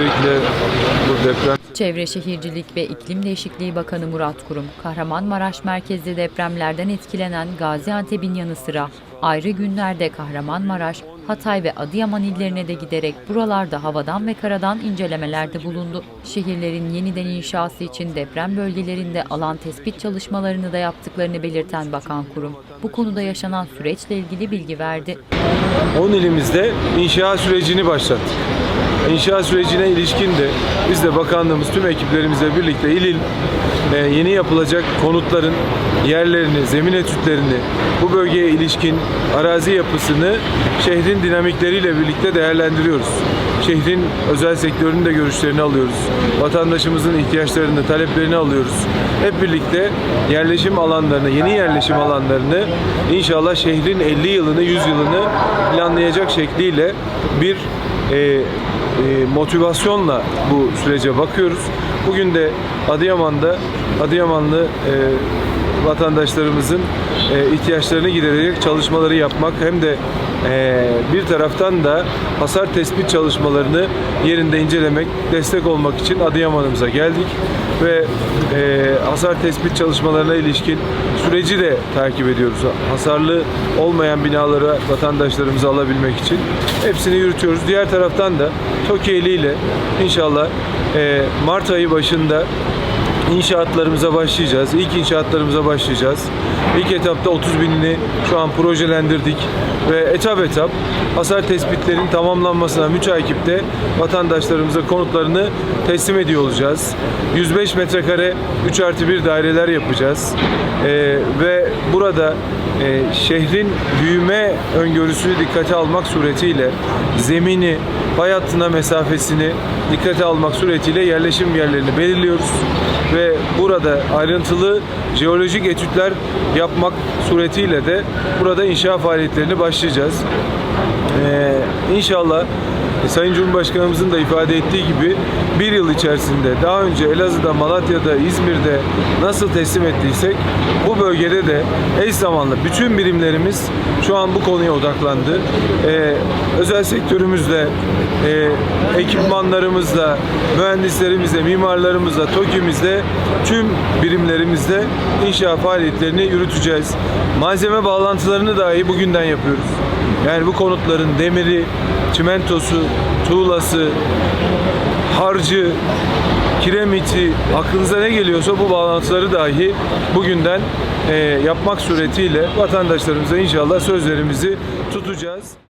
Öncelikle bu deprem Çevre Şehircilik ve İklim Değişikliği Bakanı Murat Kurum, Kahramanmaraş merkezli depremlerden etkilenen Gaziantep'in yanı sıra ayrı günlerde Kahramanmaraş, Hatay ve Adıyaman illerine de giderek buralarda havadan ve karadan incelemelerde bulundu. Şehirlerin yeniden inşası için deprem bölgelerinde alan tespit çalışmalarını da yaptıklarını belirten Bakan Kurum, bu konuda yaşanan süreçle ilgili bilgi verdi. 10 ilimizde inşaat sürecini başlattık. İnşaat sürecine ilişkin de biz de bakanlığımız tüm ekiplerimizle birlikte il il e, yeni yapılacak konutların yerlerini, zemin etütlerini, bu bölgeye ilişkin arazi yapısını şehrin dinamikleriyle birlikte değerlendiriyoruz. Şehrin özel sektörünün de görüşlerini alıyoruz. Vatandaşımızın ihtiyaçlarını, taleplerini alıyoruz. Hep birlikte yerleşim alanlarını, yeni yerleşim alanlarını inşallah şehrin 50 yılını, 100 yılını planlayacak şekliyle bir e, e, motivasyonla bu sürece bakıyoruz. Bugün de Adıyaman'da Adıyamanlı e, vatandaşlarımızın e, ihtiyaçlarını giderecek çalışmaları yapmak hem de e, bir taraftan da hasar tespit çalışmalarını yerinde incelemek, destek olmak için Adıyaman'ımıza geldik ve e, hasar tespit çalışmalarına ilişkin süreci de takip ediyoruz. Hasarlı olmayan binaları vatandaşlarımıza alabilmek için hepsini yürütüyoruz. Diğer taraftan da TOKİ ile inşallah e, Mart ayı başında İnşaatlarımıza başlayacağız. İlk inşaatlarımıza başlayacağız. İlk etapta 30 binini şu an projelendirdik ve etap etap hasar tespitlerin tamamlanmasına müteakipte vatandaşlarımıza konutlarını teslim ediyor olacağız. 105 metrekare 3 artı 1 daireler yapacağız. Ee, ve burada e, şehrin büyüme öngörüsünü dikkate almak suretiyle zemini, hattına mesafesini dikkate almak suretiyle yerleşim yerlerini belirliyoruz ve burada ayrıntılı jeolojik etütler yapmak suretiyle de burada inşa faaliyetlerini başlayacağız. Ee, inşallah Sayın Cumhurbaşkanımızın da ifade ettiği gibi bir yıl içerisinde daha önce Elazığ'da, Malatya'da, İzmir'de nasıl teslim ettiysek bu bölgede de eş zamanlı bütün birimlerimiz şu an bu konuya odaklandı. Ee, özel sektörümüzle, e, ekipmanlarımızla, mühendislerimizle, mimarlarımızla, TOKİ'mizle, tüm birimlerimizle inşa faaliyetlerini yürüteceğiz. Malzeme bağlantılarını dahi bugünden yapıyoruz. Yani bu konutların demiri, çimentosu, tuğlası, harcı, kiremiti, aklınıza ne geliyorsa bu bağlantıları dahi bugünden e, yapmak suretiyle vatandaşlarımıza inşallah sözlerimizi tutacağız.